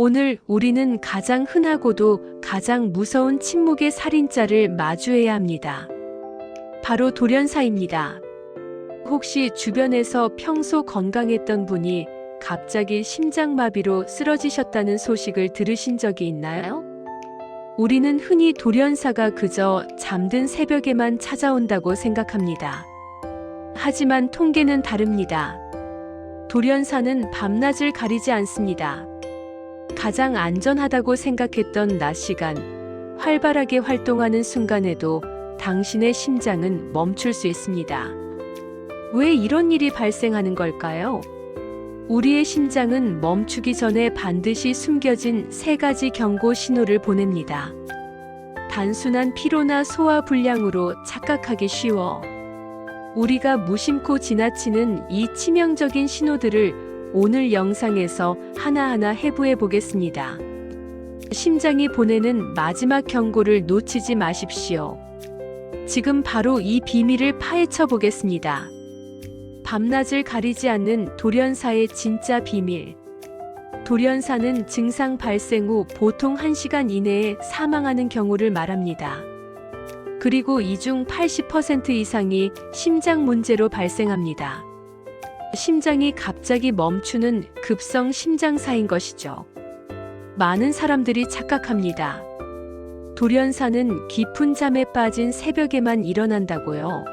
오늘 우리는 가장 흔하고도 가장 무서운 침묵의 살인자를 마주해야 합니다. 바로 돌연사입니다. 혹시 주변에서 평소 건강했던 분이 갑자기 심장마비로 쓰러지셨다는 소식을 들으신 적이 있나요? 우리는 흔히 돌연사가 그저 잠든 새벽에만 찾아온다고 생각합니다. 하지만 통계는 다릅니다. 돌연사는 밤낮을 가리지 않습니다. 가장 안전하다고 생각했던 낮 시간, 활발하게 활동하는 순간에도 당신의 심장은 멈출 수 있습니다. 왜 이런 일이 발생하는 걸까요? 우리의 심장은 멈추기 전에 반드시 숨겨진 세 가지 경고 신호를 보냅니다. 단순한 피로나 소화 불량으로 착각하기 쉬워. 우리가 무심코 지나치는 이 치명적인 신호들을 오늘 영상에서 하나하나 해부해 보겠습니다. 심장이 보내는 마지막 경고를 놓치지 마십시오. 지금 바로 이 비밀을 파헤쳐 보겠습니다. 밤낮을 가리지 않는 돌연사의 진짜 비밀. 돌연사는 증상 발생 후 보통 1시간 이내에 사망하는 경우를 말합니다. 그리고 이 중 80% 이상이 심장 문제로 발생합니다. 심장이 갑자기 멈추는 급성 심장사인 것이죠. 많은 사람들이 착각합니다. 돌연사는 깊은 잠에 빠진 새벽에만 일어난다고요.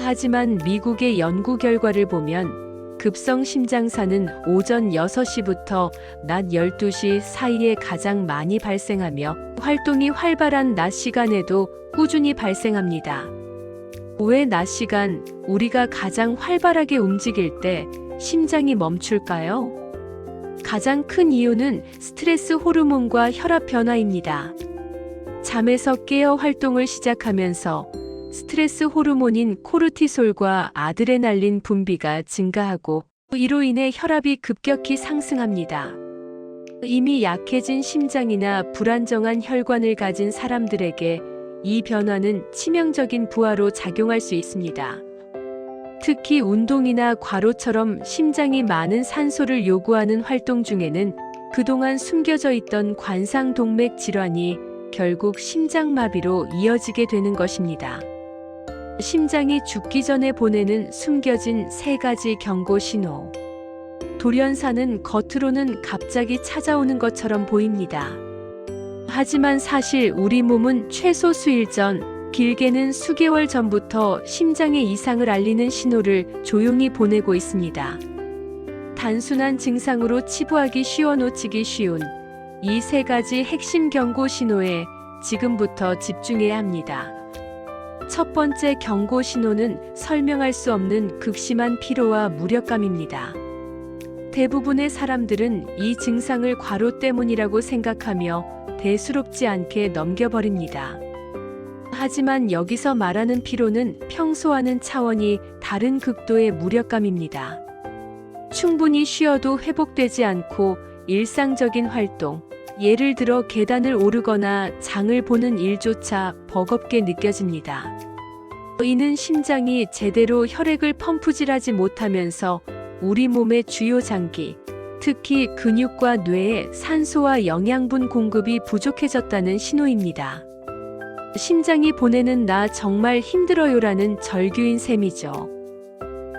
하지만 미국의 연구 결과를 보면 급성 심장사는 오전 6시부터 낮 12시 사이에 가장 많이 발생하며 활동이 활발한 낮 시간에도 꾸준히 발생합니다. 왜 낮 시간 우리가 가장 활발하게 움직일 때 심장이 멈출까요? 가장 큰 이유는 스트레스 호르몬과 혈압 변화입니다. 잠에서 깨어 활동을 시작하면서 스트레스 호르몬인 코르티솔과 아드레날린 분비가 증가하고 이로 인해 혈압이 급격히 상승합니다. 이미 약해진 심장이나 불안정한 혈관을 가진 사람들에게 이 변화는 치명적인 부하로 작용할 수 있습니다. 특히 운동이나 과로처럼 심장이 많은 산소를 요구하는 활동 중에는 그동안 숨겨져 있던 관상동맥 질환이 결국 심장마비로 이어지게 되는 것입니다. 심장이 죽기 전에 보내는 숨겨진 세 가지 경고 신호. 돌연사는 겉으로는 갑자기 찾아오는 것처럼 보입니다. 하지만 사실 우리 몸은 최소 수일 전, 길게는 수개월 전부터 심장의 이상을 알리는 신호를 조용히 보내고 있습니다. 단순한 증상으로 치부하기 쉬워 놓치기 쉬운 이 세 가지 핵심 경고 신호에 지금부터 집중해야 합니다. 첫 번째 경고 신호는 설명할 수 없는 극심한 피로와 무력감입니다. 대부분의 사람들은 이 증상을 과로 때문이라고 생각하며 대수롭지 않게 넘겨버립니다. 하지만 여기서 말하는 피로는 평소와는 차원이 다른 극도의 무력감입니다. 충분히 쉬어도 회복되지 않고 일상적인 활동, 예를 들어 계단을 오르거나 장을 보는 일조차 버겁게 느껴집니다. 이는 심장이 제대로 혈액을 펌프질하지 못하면서 우리 몸의 주요 장기, 특히 근육과 뇌에 산소와 영양분 공급이 부족해졌다는 신호입니다. 심장이 보내는 나 정말 힘들어요라는 절규인 셈이죠.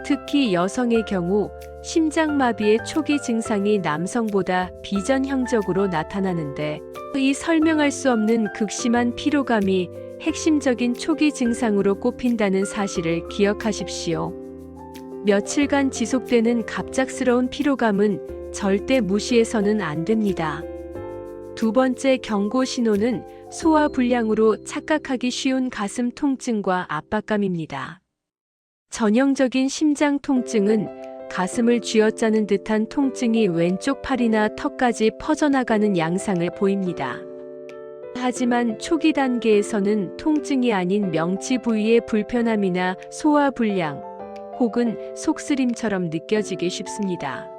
특히 여성의 경우 심장마비의 초기 증상이 남성보다 비전형적으로 나타나는데 이 설명할 수 없는 극심한 피로감이 핵심적인 초기 증상으로 꼽힌다는 사실을 기억하십시오. 며칠간 지속되는 갑작스러운 피로감은 절대 무시해서는 안 됩니다. 두 번째 경고 신호는 소화 불량으로 착각하기 쉬운 가슴 통증과 압박감입니다. 전형적인 심장 통증은 가슴을 쥐어짜는 듯한 통증이 왼쪽 팔이나 턱까지 퍼져나가는 양상을 보입니다. 하지만 초기 단계에서는 통증이 아닌 명치 부위의 불편함이나 소화 불량 혹은 속쓰림처럼 느껴지기 쉽습니다.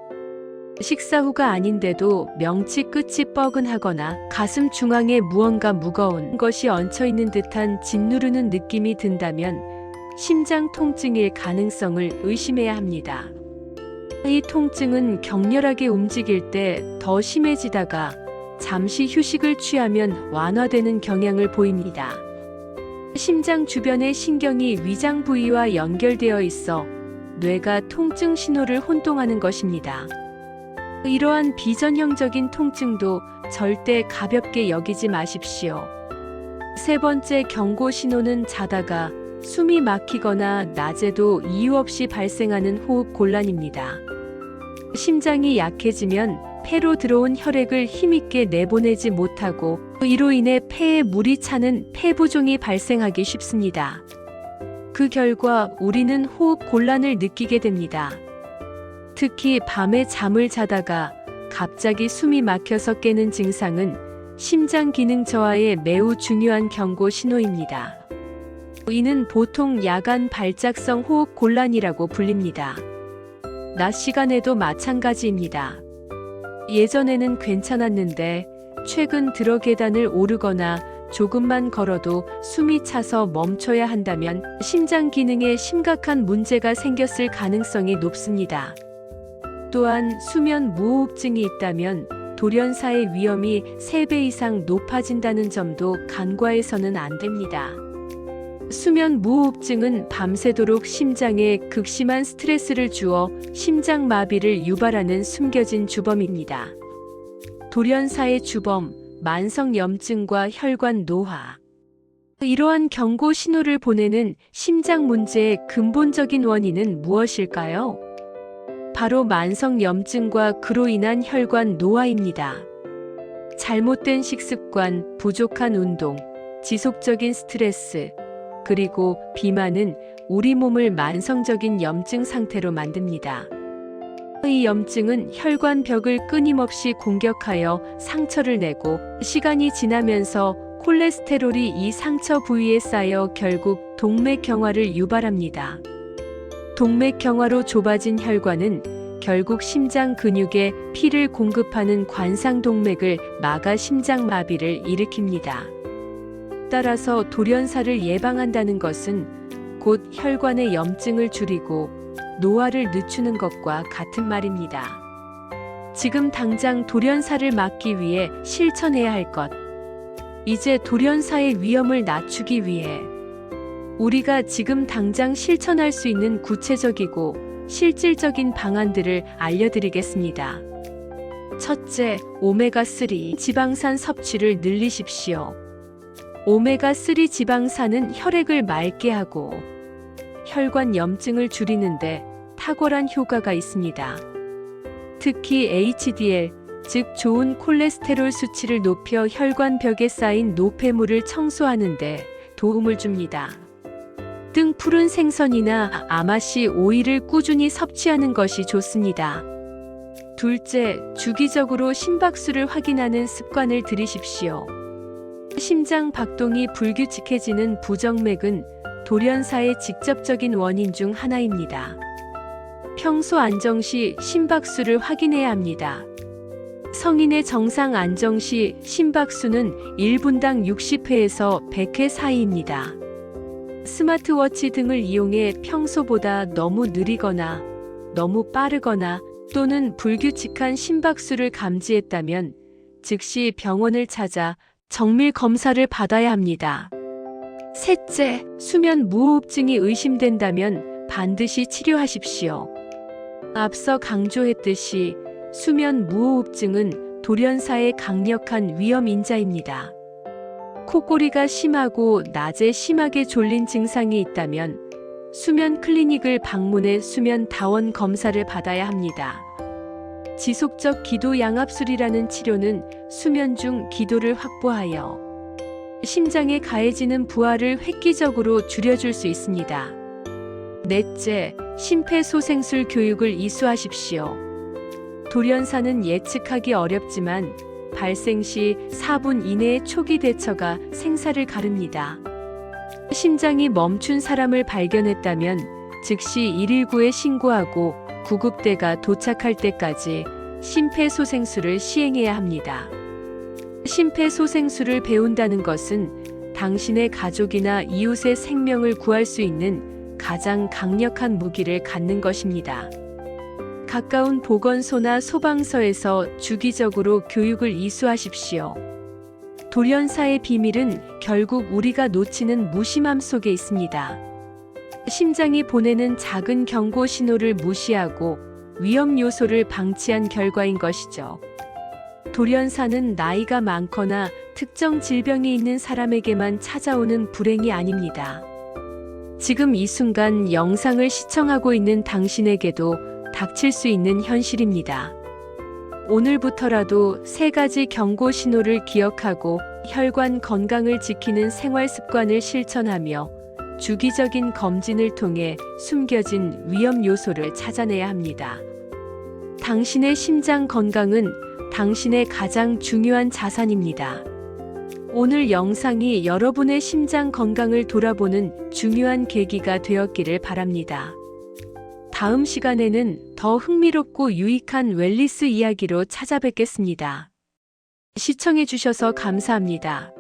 식사 후가 아닌데도 명치 끝이 뻐근하거나 가슴 중앙에 무언가 무거운 것이 얹혀 있는 듯한 짓누르는 느낌이 든다면 심장 통증일 가능성을 의심해야 합니다. 이 통증은 격렬하게 움직일 때 더 심해지다가 잠시 휴식을 취하면 완화되는 경향을 보입니다. 심장 주변의 신경이 위장 부위와 연결되어 있어 뇌가 통증 신호를 혼동하는 것입니다. 이러한 비전형적인 통증도 절대 가볍게 여기지 마십시오. 세 번째 경고 신호는 자다가 숨이 막히거나 낮에도 이유 없이 발생하는 호흡 곤란입니다. 심장이 약해지면 폐로 들어온 혈액을 힘있게 내보내지 못하고 이로 인해 폐에 물이 차는 폐부종이 발생하기 쉽습니다. 그 결과 우리는 호흡 곤란을 느끼게 됩니다. 특히 밤에 잠을 자다가 갑자기 숨이 막혀서 깨는 증상은 심장 기능 저하의 매우 중요한 경고 신호입니다. 이는 보통 야간 발작성 호흡 곤란이라고 불립니다. 낮 시간에도 마찬가지입니다. 예전에는 괜찮았는데 최근 들어 계단을 오르거나 조금만 걸어도 숨이 차서 멈춰야 한다면 심장 기능에 심각한 문제가 생겼을 가능성이 높습니다. 또한 수면 무호흡증이 있다면 돌연사의 위험이 3배 이상 높아진다는 점도 간과해서는 안 됩니다. 수면 무호흡증은 밤새도록 심장에 극심한 스트레스를 주어 심장 마비를 유발하는 숨겨진 주범입니다. 돌연사의 주범, 만성 염증과 혈관 노화. 이러한 경고 신호를 보내는 심장 문제의 근본적인 원인은 무엇일까요? 바로 만성 염증과 그로 인한 혈관 노화입니다. 잘못된 식습관, 부족한 운동, 지속적인 스트레스, 그리고 비만은 우리 몸을 만성적인 염증 상태로 만듭니다. 이 염증은 혈관 벽을 끊임없이 공격하여 상처를 내고 시간이 지나면서 콜레스테롤이 이 상처 부위에 쌓여 결국 동맥경화를 유발합니다. 동맥경화로 좁아진 혈관은 결국 심장 근육에 피를 공급하는 관상동맥을 막아 심장마비를 일으킵니다. 따라서 돌연사를 예방한다는 것은 곧 혈관의 염증을 줄이고 노화를 늦추는 것과 같은 말입니다. 지금 당장 돌연사를 막기 위해 실천해야 할 것. 이제 돌연사의 위험을 낮추기 위해 우리가 지금 당장 실천할 수 있는 구체적이고 실질적인 방안들을 알려드리겠습니다. 첫째, 오메가3 지방산 섭취를 늘리십시오. 오메가3 지방산은 혈액을 맑게 하고 혈관 염증을 줄이는데 탁월한 효과가 있습니다. 특히 HDL, 즉 좋은 콜레스테롤 수치를 높여 혈관 벽에 쌓인 노폐물을 청소하는데 도움을 줍니다. 등 푸른 생선이나 아마씨 오일을 꾸준히 섭취하는 것이 좋습니다. 둘째, 주기적으로 심박수를 확인하는 습관을 들이십시오. 심장 박동이 불규칙해지는 부정맥은 돌연사의 직접적인 원인 중 하나입니다. 평소 안정 시 심박수를 확인해야 합니다. 성인의 정상 안정 시 심박수는 1분당 60회에서 100회 사이입니다. 스마트워치 등을 이용해 평소보다 너무 느리거나 너무 빠르거나 또는 불규칙한 심박수를 감지했다면 즉시 병원을 찾아 정밀 검사를 받아야 합니다. 셋째, 수면 무호흡증이 의심된다면 반드시 치료하십시오. 앞서 강조했듯이 수면 무호흡증은 돌연사의 강력한 위험 인자입니다. 코골이가 심하고 낮에 심하게 졸린 증상이 있다면 수면 클리닉을 방문해 수면 다원 검사를 받아야 합니다. 지속적 기도 양압술이라는 치료는 수면 중 기도를 확보하여 심장에 가해지는 부하를 획기적으로 줄여줄 수 있습니다. 넷째, 심폐소생술 교육을 이수하십시오. 돌연사는 예측하기 어렵지만 발생 시 4분 이내의 초기 대처가 생사를 가릅니다. 심장이 멈춘 사람을 발견했다면 즉시 119에 신고하고 구급대가 도착할 때까지 심폐소생술을 시행해야 합니다. 심폐소생술을 배운다는 것은 당신의 가족이나 이웃의 생명을 구할 수 있는 가장 강력한 무기를 갖는 것입니다. 가까운 보건소나 소방서에서 주기적으로 교육을 이수하십시오. 돌연사의 비밀은 결국 우리가 놓치는 무심함 속에 있습니다. 심장이 보내는 작은 경고 신호를 무시하고 위험 요소를 방치한 결과인 것이죠. 돌연사는 나이가 많거나 특정 질병이 있는 사람에게만 찾아오는 불행이 아닙니다. 지금 이 순간 영상을 시청하고 있는 당신에게도 닥칠 수 있는 현실입니다. 오늘부터라도 세 가지 경고 신호를 기억하고 혈관 건강을 지키는 생활 습관을 실천하며 주기적인 검진을 통해 숨겨진 위험 요소를 찾아내야 합니다. 당신의 심장 건강은 당신의 가장 중요한 자산입니다. 오늘 영상이 여러분의 심장 건강을 돌아보는 중요한 계기가 되었기를 바랍니다. 다음 시간에는 더 흥미롭고 유익한 웰리스 이야기로 찾아뵙겠습니다. 시청해주셔서 감사합니다.